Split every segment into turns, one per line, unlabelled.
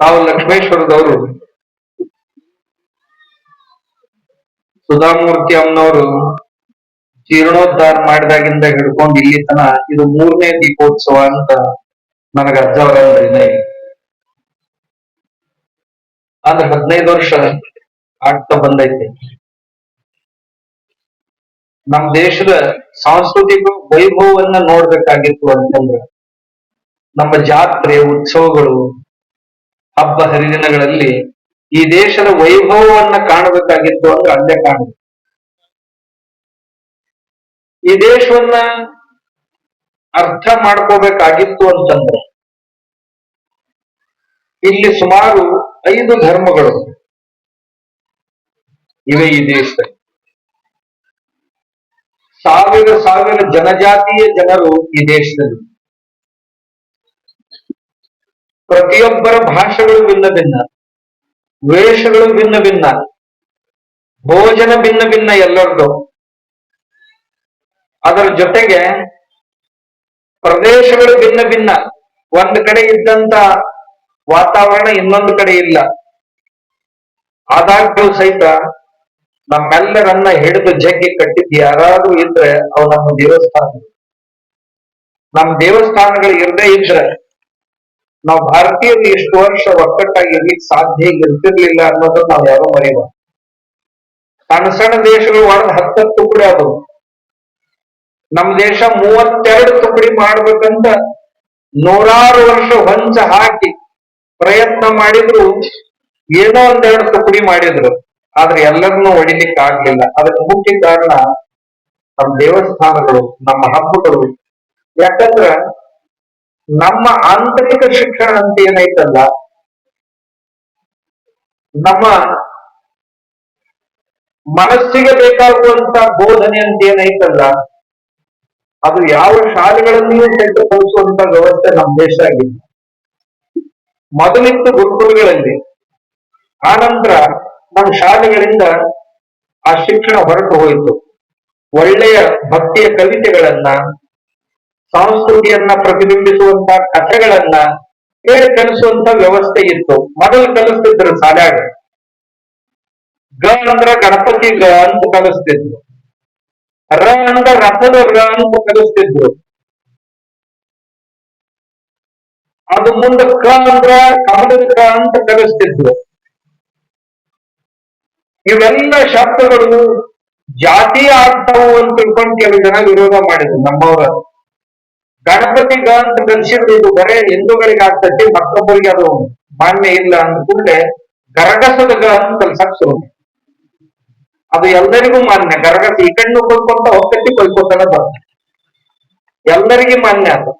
ತಾವು ಲಕ್ಷ್ಮೇಶ್ವರದವರು. ಸುಧಾಮೂರ್ತಿ ಅಮ್ಮನವರು ಜೀರ್ಣೋದ್ಧಾರ ಮಾಡಿದಾಗಿಂದ ಹಿಡ್ಕೊಂಡು ಇಲ್ಲಿ ತನ ಇದು ಮೂರನೇ ದೀಪೋತ್ಸವ ಅಂತ ನನಗ ಅಜ್ಜ ಅವರಂದ್ರೆ ಇನ್ನ ಅಂದ್ರೆ ಹದಿನೈದು ವರ್ಷ ಆಗ್ತಾ ಬಂದೈತೆ. ನಮ್ಮ ದೇಶದ ಸಾಂಸ್ಕೃತಿಕ ವೈಭವವನ್ನ ನೋಡ್ಬೇಕಾಗಿತ್ತು ಅಂತಂದ್ರೆ ನಮ್ಮ ಜಾತ್ರೆ, ಉತ್ಸವಗಳು ಹಬ್ಬ ಹರಿದಿನಗಳಲ್ಲಿ ಈ ದೇಶದ ವೈಭವವನ್ನ ಕಾಣಬೇಕಾಗಿತ್ತು ಅಂದ್ರೆ ಅಲ್ಲೇ ಕಾಣ ಈ ದೇಶವನ್ನ ಅರ್ಥ ಮಾಡ್ಕೋಬೇಕಾಗಿತ್ತು ಅಂತಂದ್ರೆ ಇಲ್ಲಿ ಸುಮಾರು ಐದು ಧರ್ಮಗಳು ಇವೆ ಈ ದೇಶದಲ್ಲಿ. ಸಾವಿರ ಸಾವಿರ ಜನಜಾತಿಯ ಜನರು ಈ ದೇಶದಲ್ಲಿ. ಪ್ರತಿಯೊಬ್ಬರ ಭಾಷೆಗಳು ಭಿನ್ನ ಭಿನ್ನ. ವೇಷಗಳು ಭಿನ್ನ ಭಿನ್ನ. ಭೋಜನ ಭಿನ್ನ ಭಿನ್ನ ಎಲ್ಲರದು ಅದರ ಜೊತೆಗೆ ಪ್ರದೇಶಗಳು ಭಿನ್ನ ಭಿನ್ನ. ಒಂದು ಕಡೆ ಇದ್ದಂತ ವಾತಾವರಣ ಇನ್ನೊಂದು ಕಡೆ ಇಲ್ಲ. ಆದಾಗ್ಯೂ ಸಹಿತ ನಮ್ಮೆಲ್ಲರನ್ನ ಹಿಡಿದು ಜಗ್ಗಿ ಕಟ್ಟಿದ್ದು ಯಾರಾದ್ರೂ ಇದ್ರೆ ಅವು ನಮ್ಮ ದೇವಸ್ಥಾನ ನಮ್ಮ ದೇವಸ್ಥಾನಗಳು ಇರದೇ ಇದ್ರೆ ನಾವು ಭಾರತೀಯರು ಎಷ್ಟು ವರ್ಷ ಒಕ್ಕಟ್ಟಾಗಿ ಇರ್ಲಿಕ್ಕೆ ಸಾಧ್ಯ ಇರ್ತಿರ್ಲಿಲ್ಲ ಅನ್ನೋದನ್ನ ನಾವು ಯಾರೋ ಮರೆಯುವ ಸಣ್ಣ ಸಣ್ಣ ದೇಶಗಳು ಒಳಗೆ ಹತ್ತತ್ತು ತುಕಡಿ ಆದವು. ನಮ್ ದೇಶ ಮೂವತ್ತೆರಡು ತುಕಡಿ ಮಾಡ್ಬೇಕಂತ ನೂರಾರು ವರ್ಷ ಹೊಂಚ ಹಾಕಿ ಪ್ರಯತ್ನ ಮಾಡಿದ್ರು ಏನೋ ಒಂದೆರಡು ತುಕಡಿ ಮಾಡಿದ್ರು. ಆದ್ರೆ ಎಲ್ಲರನ್ನೂ ಹೊಡಿಲಿಕ್ಕೆ ಆಗ್ಲಿಲ್ಲ. ಅದಕ್ಕೆ ಮುಖ್ಯ ಕಾರಣ ನಮ್ಮ ದೇವಸ್ಥಾನಗಳು, ನಮ್ಮ ಹಬ್ಬಗಳು. ಯಾಕಂದ್ರ ನಮ್ಮ ಆಂತರಿಕ ಶಿಕ್ಷಣ ಅಂತ ಏನೈತಲ್ಲ, ನಮ್ಮ ಮನಸ್ಸಿಗೆ ಬೇಕಾಗುವಂತ ಬೋಧನೆ ಅಂತ ಏನೈತಲ್ಲ, ಅದು ಯಾವ ಶಾಲೆಗಳಲ್ಲಿಯೂ ಕಲಿಸುವಂತ ವ್ಯವಸ್ಥೆ ನಮ್ಮ ದೇಶ ಆಗಿದೆ. ಮೊದಲಿತ್ತು ಗುರುಕುಲಗಳಲ್ಲಿ. ಆನಂತರ ನಮ್ಮ ಶಾಲೆಗಳಿಂದ ಆ ಶಿಕ್ಷಣ ಹೊರಟು ಹೋಯಿತು. ಒಳ್ಳೆಯ ಭಕ್ತಿಯ ಕವಿತೆಗಳನ್ನ ಸಂಸ್ಕೃತಿಯನ್ನ ಪ್ರತಿಬಿಂಬಿಸುವಂತ ಕಥೆಗಳನ್ನ ಹೇಳಿ ಕಲಿಸುವಂತ ವ್ಯವಸ್ಥೆ ಇತ್ತು. ಮೊದಲು ಕಲಿಸ್ತಿದ್ರು ಸಾಲ್ಯಾಗ. ಗ ಅಂದ್ರ ಗಣಪತಿ ಗ ಅಂತ ಕಲಿಸ್ತಿದ್ರು. ರ ಅಂದ್ರ ರಥದ ರ ಅಂತ ಕಲಿಸ್ತಿದ್ರು. ಅದು ಮುಂದೆ ಕ ಅಂದ್ರ ಕಮಲದ ಕ ಅಂತ ಕಲಿಸ್ತಿದ್ರು. ಇವೆಲ್ಲ ಶಬ್ದಗಳು ಜಾತಿ ಆಗ್ತಾವು ಅಂತ ತಿಳ್ಕೊಂಡು ಕೆಲವು ಜನ ವಿರೋಧ ಮಾಡಿದ್ರು ನಮ್ಮವರ. ಗಣಪತಿ ಗ ಅಂತ ಕಲಿಸಿದ್ರೆ ಇದು ಬರೇ ಹಿಂದೂಗಳಿಗೆ ಆಗ್ತೈತಿ ಮತ್ತೊಬ್ಬರಿಗೆ ಅದು ಮಾನ್ಯ ಇಲ್ಲ ಅಂದ್ಕೂಡ್ಲೆ ಗರಗಸದ ಗ ಅಂತ ಕಲ್ಸಕ್ ಶುರು ಮಾಡ್ರು. ಅದು ಎಲ್ಲರಿಗೂ ಮಾನ್ಯ. ಗರಗಸ ಈ ಕಣ್ಣು ಕೊಲ್ಕೊಂತ ಹೋಗ್ತೈತಿ ಕೊಲ್ಕೋತಾನ ಬರ್ತದೆ ಎಲ್ಲರಿಗೂ ಮಾನ್ಯ ಅದು.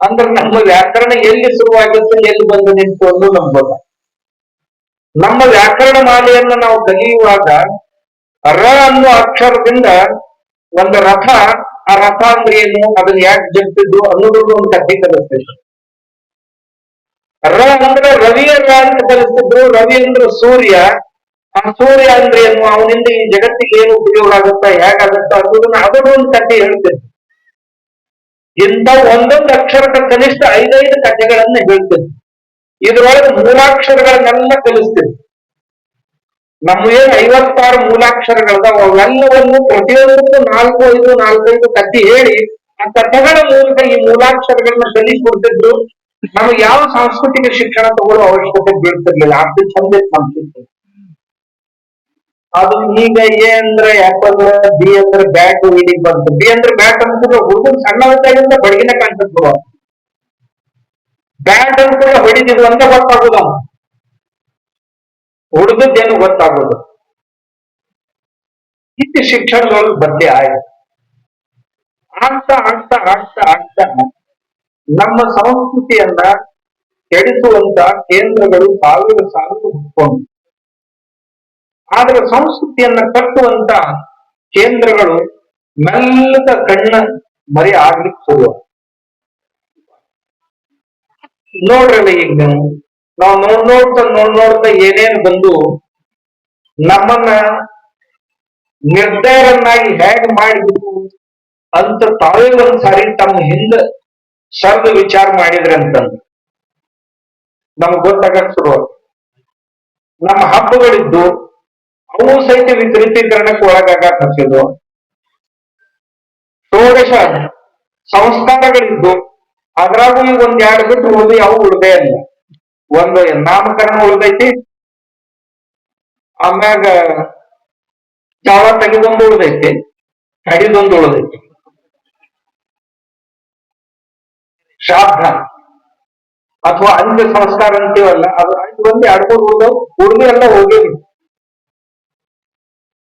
ಅಂದ್ರೆ ನಮ್ಮ ವ್ಯಾಕರಣ ಎಲ್ಲಿ ಶುರುವಾಗಿತ್ತು, ಎಲ್ಲಿ ಬಂದು ನಿಂತು ಅನ್ನೋದು ನಮ್ಗೆ ಗೊತ್ತ ನಮ್ಮ ವ್ಯಾಕರಣ ಮಾಲೆಯನ್ನ ನಾವು ಕಲಿಯುವಾಗ ರ ಅನ್ನೋ ಅಕ್ಷರದಿಂದ ಒಂದು ರಥ ಆ ರಥ ಅಂದ್ರೆ ಏನು ಅದನ್ನ ಯಾಕೆ ಜಪ್ತಿದ್ದು ಅನ್ನೋದ್ರ ಒಂದು ಕಥೆ ಕಲಿಸ್ತಿದ್ರು ರ ಅಂದ್ರೆ ರವಿಯ ರ ಅಂತ ಕಲಿಸ್ತಿದ್ರು. ರವಿ ಅಂದ್ರೆ ಸೂರ್ಯ. ಆ ಸೂರ್ಯ ಅಂದ್ರೆ ಏನು ಅವನಿಂದ ಈ ಜಗತ್ತಿಗೆ ಏನು ಉಪಯೋಗ ಆಗುತ್ತಾ ಹೇಗಾಗುತ್ತಾ ಅನ್ನೋದನ್ನ ಅದರ ಒಂದು ಕಥೆ ಹೇಳ್ತಿದ್ರು. ಇಂಥ ಒಂದೊಂದು ಅಕ್ಷರದ ಕನಿಷ್ಠ ಐದೈದು ಕಥೆಗಳನ್ನ ಹೇಳ್ತಿದ್ರು. ಇದರೊಳಗೆ ಮೂಲಾಕ್ಷರಗಳನ್ನೆಲ್ಲ ಕಲಿಸ್ತಿದ್ರು. ನಮ್ಮ ಏನ್ ಐವತ್ತಾರು ಅವೆಲ್ಲವನ್ನು ಪ್ರತಿಯೊಂದಕ್ಕೂ ನಾಲ್ಕು, ಐದು, ನಾಲ್ಕೈದು ಕಟ್ಟಿ ಹೇಳಿ, ಆ ಕಥೆಗಳ ಮೂಲಕ ಈ ಮೂಲಾಕ್ಷರಗಳನ್ನ ಕಲಿಸ್ಕೊಡ್ತಿದ್ರು ನಾವು ಯಾವ ಸಾಂಸ್ಕೃತಿಕ ಶಿಕ್ಷಣ ತಗೊಳ್ಳೋ ಅವಶ್ಯಕತೆ ಬೀಳ್ತಿರ್ಲಿಲ್ಲ. ಅಷ್ಟು ಚಂದ ನಮ್ ಅದು ಈಗ ಎ ಅಂದ್ರೆ ಆಪಲ್ ಬಿ ಅಂದ್ರೆ ಬ್ಯಾಟ್ ಇಲ್ಲಿಗೆ ಬಂತು. ಬಿ ಅಂದ್ರೆ ಬ್ಯಾಟ್ ಅಂತಂದ್ರೆ ಹುಡುಗನ್ ಸಣ್ಣ ವಯಸ್ಸಾಗಿಂದ ಬಡಗಿನ ಕಾಣ್ತಿದ್ರು. ಬ್ಯಾಟ್ ಅಂತ ಹೊಡಿದಿದ್ರು ಅಂತ ಗೊತ್ತಾಗೋದು. ಹುಡುಗದ್ದೇನು ಗೊತ್ತಾಗೋದು. ಇತ್ತು ಶಿಕ್ಷಣದೊಳಗೆ ಬದಲಿ ಆಯ್ತು. ಆಗ್ತಾ ಆಗ್ತಾ ಆಗ್ತಾ ಆಡ್ತಾ ನಮ್ಮ ಸಂಸ್ಕೃತಿಯನ್ನ ಕೆಡಿಸುವಂತ ಕೇಂದ್ರಗಳು ಸಾವಿರ ಸಾವಿರ ಹುಟ್ಕೊಂಡು. ಆದ್ರೆ ಸಂಸ್ಕೃತಿಯನ್ನ ಕಟ್ಟುವಂತ ಕೇಂದ್ರಗಳು ಮೆಲ್ಲದ ಕಣ್ಣ ಮರಿ ಆಗ್ಲಿಕ್ಕೆ ಶುರು. ನೋಡ್ರಲ್ಲ ಈಗ ನಾವು? ನೋಡ್ ನೋಡ್ತಾ ನೋಡ್ ನೋಡ್ತಾ ಏನೇನ್ ಬಂದು ನಮ್ಮನ್ನ ನಿರ್ದಯರನ್ನಾಗಿ ಹೇಗ್ ಮಾಡಿದ್ರು ಅಂತ ತಾವೇ ಒಂದ್ ಸಾರಿ ತಮ್ಮ ಹಿಂದ ಸರ್ದ ವಿಚಾರ ಮಾಡಿದ್ರೆ ಅಂತಂದು. ನಮ್ಗೆ ಗೊತ್ತಾಗಕ್ ಶುರು. ನಮ್ಮ ಹಬ್ಬಗಳಿದ್ದು ಅವು ಸಹಿತ ವಿಕೃತೀಕರಣಕ್ಕೆ ಒಳಗಾಗಕ್ ಹತ್ತಿದ್ವು ಷೋಡಶ ಸಂಸ್ಕಾರಗಳಿದ್ದು ಅದ್ರಾಗೂ ಈಗ ಒಂದ್ ಎರಡು ಬಿಟ್ಟು ಉಳಿದು ಯಾವ ಉಳ್ದೇ ಇಲ್ಲ. ಒಂದು ನಾಮಕರಣ ಉಳ್ದೈತಿ. ಆಮ್ಯಾಗ ಚಾವ ತೆಗೆದೊಂದು ಉಳಿದೈತೆ ಕಡಿದೊಂದು ಉಳಿದೈತೆ ಶ್ರಾದ್ದ. ಅಥವಾ ಅಂತ್ಯ ಸಂಸ್ಕಾರ ಅಂತೀವಲ್ಲ, ಅದು ಐದು ಬಂದು ಎರಡು ಮೂರು ಉಳ್ದವು ಉಳಿದು ಎಲ್ಲ ಹೋಗಿವಿ